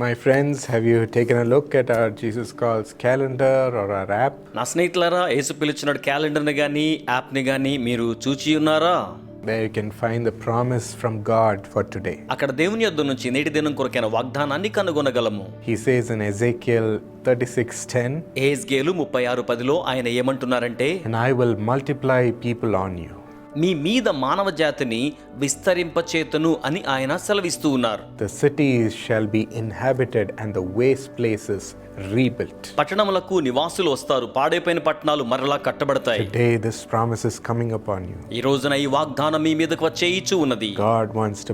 My friends, have you taken a look at our Jesus Calls calendar or our app? నా స్నేహితులారా యేసు పిలుచున్నాడు క్యాలెండర్ని కానీ యాప్ని కానీ మీరు చూచి ఉన్నారా There you can find the promise from God for today. అక్కడ దేవుని యొద్ద నుంచి నేటి దినం కొరకైన వాగ్దానాన్ని కనుగొనగలము He says in Ezekiel 36:10, ఏజ్గేలు ముప్పై ఆరు పదిలో ఆయన ఏమంటున్నారంటే "And I will multiply people on you, మీ మీద మానవ జాతిని విస్తరింపచేతను అని ఆయన సెలవిస్తూ ఉన్నారు. The cities shall be inhabited and the waste places rebuilt పట్టణములకు నివాసులు వస్తారు పాడైపోయిన పట్టణాలు మరలా కట్టబడతాయి. Today this promise is coming upon you ఈ రోజున ఈ వాగ్దానం మీ మీదకు వచ్చేయిచు ఉన్నది. God wants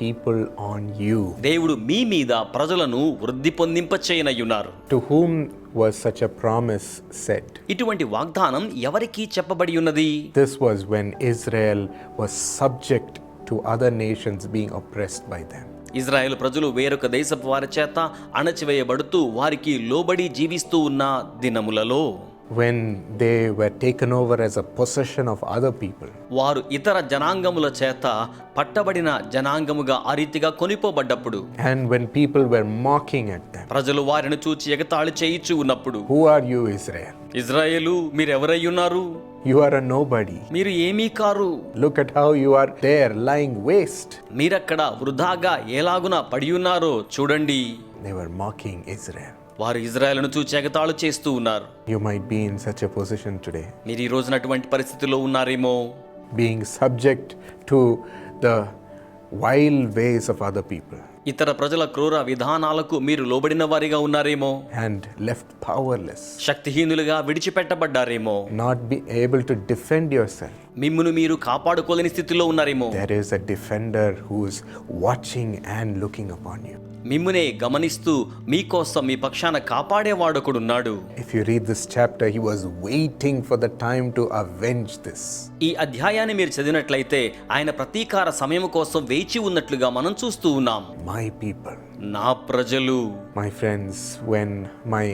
people on you దేవుడు మీ మీద ప్రజలను వృద్ధి పొందింపచేయనయ్యున్నారు to whom was such a promise said? ఇటువంటి వాగ్దానం ఎవరికి చెప్పబడి ఉన్నది This was when Israel was subject to other nations being oppressed by them. Israel ప్రజలు వేరొక దేశపు వారి చేత అణచివేయబడుతూ వారికి లోబడి జీవిస్తూ ఉన్న దినములలో When they were taken over as a possession of other people. వారు ఇతర జనాంగముల చేత పట్టబడిన జనాంగముగా ఆ రీతిగా కొనిపోబడ్డప్పుడు And when people were mocking at them, ప్రజలు వారిని చూచి ఎగతాళి చేయిచు ఉన్నప్పుడు Who are you, Israel? Israel మీరెవరై ఉన్నారు You are a nobody. మీరు ఏమీ కారు Look at how you are there lying waste. మీరక్కడ వృధాగా ఎలాగున పడి ఉన్నారో చూడండి They were mocking Israel. వారు ఇజ్రాయెల్ను చూచి ఎగతాళు చేస్తూ ఉన్నారు. You might be in a position today మీరు ఈ రోజున అటువంటి పరిస్థితిలో ఉన్నారేమో? Being subject to the wild ways of other people ఇతర ప్రజల క్రూర విధానాలకు మీరు లోబడిన వారిగా ఉన్నారేమో and left powerless, శక్తిహీనులుగా విడిచిపెట్టబడ్డారేమో not be able to defend yourself. మిమ్మును మీరు కాపాడుకోలేని స్థితిలో ఉన్నారేమో There is a defender who's watching and looking upon you. మిమ్మునే గమనిస్తూ మీకోసం మీ పక్షాన కాపాడేవాడొకడున్నాడు If you read this chapter, he was waiting for the time to avenge this. ఈ అధ్యాయాన్ని మీరు చదివినట్లయితే ఆయన ప్రతీకార సమయం కోసం వేచి ఉన్నట్లుగా మనం చూస్తూ ఉన్నాం మై పీపుల్ నా ప్రజలు. My friends when my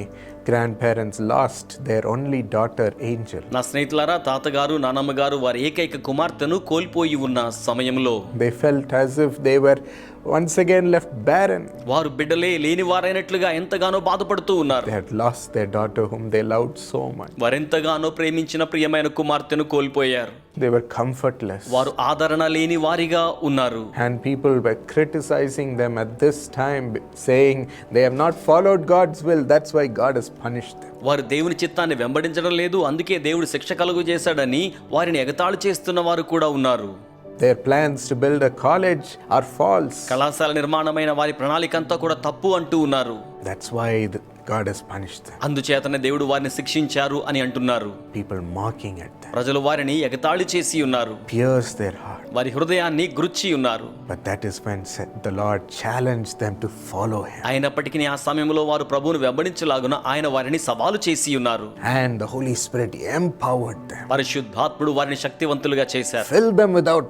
grandparents lost their only daughter Angel నా స్నేహితులారా తాతగారు నానమ్మగారు వారి ఏకైక కుమార్తెను కోల్పోయి ఉన్న సమయంలో they felt as if they were once again left barren వారు బిడ్డలే లేని వారైనట్లుగా ఎంతగానో బాధపడుతూ ఉన్నారు. They had lost their daughter whom they loved so much వారెంతగానో ప్రేమించిన ప్రియమైన కుమార్తెను కోల్పోయారు. దే వర్ కంఫర్ట్లెస్ వారు ఆదరణ లేని వారిగా ఉన్నారు. And people were criticising them at this time saying they have not followed God's will that's why God has punished వారు దేవుని చిత్తాన్ని వెంబడించడం లేదు అందుకే దేవుడు శిక్ష కలుగు చేశాడని వారిని ఎగతాళి చేస్తున్న వారు కూడా ఉన్నారు. Their plans to build a college are false. కళాశాల నిర్మాణమైన వారి ప్రణాళిక అంతా కూడా తప్పు అంటూ ఉన్నారు That's why the- God has punished them. అందుచేతనే దేవుడు వారిని శిక్షించారు అని అంటున్నారు People mocking at them, ప్రజలు వారిని ఎగతాళి చేసి ఉన్నారు pierce their heart. వారి హృదయాన్ని గురించి ఉన్నారు. But that is when the Lord challenge them to follow అయినప్పటికీ ఆ సమయంలో వారు ప్రభువును వెంబడించలాగున ఆయన వారిని సవాలు చేసి ఉన్నారు. And the Holy Spirit empowered them పరిశుద్ధాత్ముడు వారిని శక్తివంతులుగా చేశారు. ఫిల్ దెం వితౌట్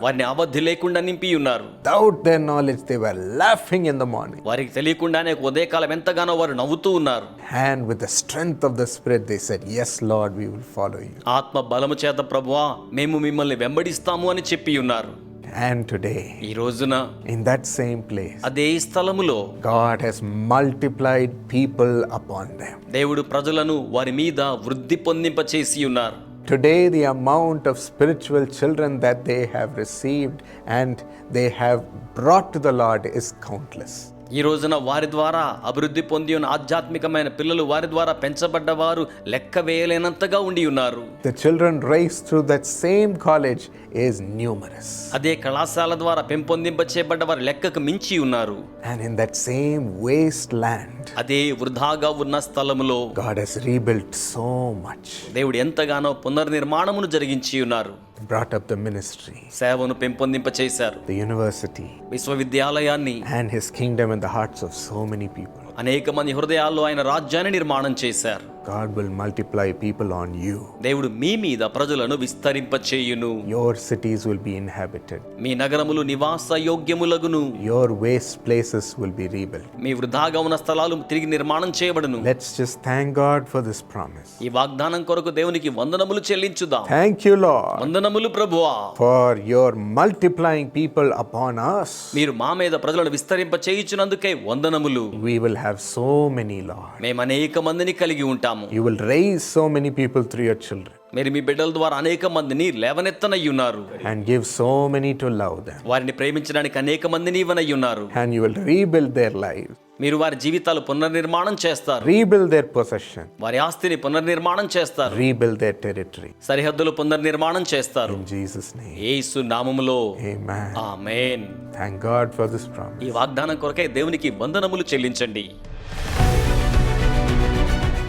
వారిని అవధి లేకుండా నింపి ఉన్నారు. Doubt their knowledge they were in the morning వారికి తెలియకుండానే ఉదయకాలం ఎంతగానో వారు నవ్వుతూ ఉన్నారు. And with the strength the spirit they said yes lord we will ఆత్మ బలము చేత ప్రభువా మేము మిమ్మల్ని వెంబడిస్తాము అని చెప్పి ఉన్నారు And today, ఈ రోజున in that same place, అదే స్థలములో God has multiplied people upon them. దేవుడు ప్రజలను వారి మీద వృద్ధి పొందింప చేసి ఉన్నారు Today, the amount of spiritual children that they have received and they have brought to the Lord is countless. ఈ రోజున వారి ద్వారా అభివృద్ధి పొంది ఉన్న ఆధ్యాత్మికమైన పిల్లలు వారి ద్వారా పెంచబడ్డవారు లెక్క వేయలేనంతగా ఉండి ఉన్నారు. The children raised through that same college is numerous. అదే కళాశాల ద్వారా పెంపొందింప చేయబడ్డ వారి లెక్కకు మించి ఉన్నారు. And in that same wasteland, అదే వృధాగా ఉన్న స్థలములో God has rebuilt so much, దేవుడు ఎంతగానో పునర్నిర్మాణమును జరిగించి ఉన్నారు. Brought up the ministry, సేవను పెంపొందింప చేశారు the university, విశ్వవిద్యాలయాన్ని and His kingdom in the hearts of so many people. అనేక మంది హృదయాల్లో ఆయన రాజ్యాన్ని నిర్మాణం చేశారు God will multiply people on you. దేవుడు మీ మీద ప్రజలను విస్తరింపచేయును Your cities will be inhabited. మీ నగరములు నివాస యోగ్యములగును Your waste places will be rebuilt. మీ వృధాగా ఉన్న స్థలాలు తిరిగి నిర్మాణం చేయబడును Let's just thank God for this promise. ఈ వాగ్దానం కొరకు దేవునికి వందనములు చెల్లించుదాం Thank you, Lord, వందనములు ప్రభువా for your multiplying people upon us. మీరు మా మీద ప్రజలను విస్తరింప చేయుచున్నందుకే వందనములు We will have so many, Lord. మేము అనేక మందిని కలిగి ఉన్నాము you will raise so many people through your children మీరు మీ బిడ్డల ద్వారా అనేక మందిని లేవనెత్తనై ఉన్నారు. And give so many to love them వారిని ప్రేమించడానికి అనేక మందిని ఇవ్వనై ఉన్నారు. అండ్ యు విల్ రీబిల్డ్ మీరు వారి జీవితాలు పునర్నిర్మాణం చేస్తారు. రీబిల్డ్ దేర్ పొసెషన్ వారి ఆస్తిని పునర్నిర్మాణం చేస్తారు. రీబిల్డ్ దేర్ టెరిటరీ సరిహద్దులు పునర్నిర్మాణం చేస్తారు. నామములో. ఆమేన్. Thank God for this promise ఈ వాగ్దానం కొరకై దేవునికి వందనములు చెల్లించండి.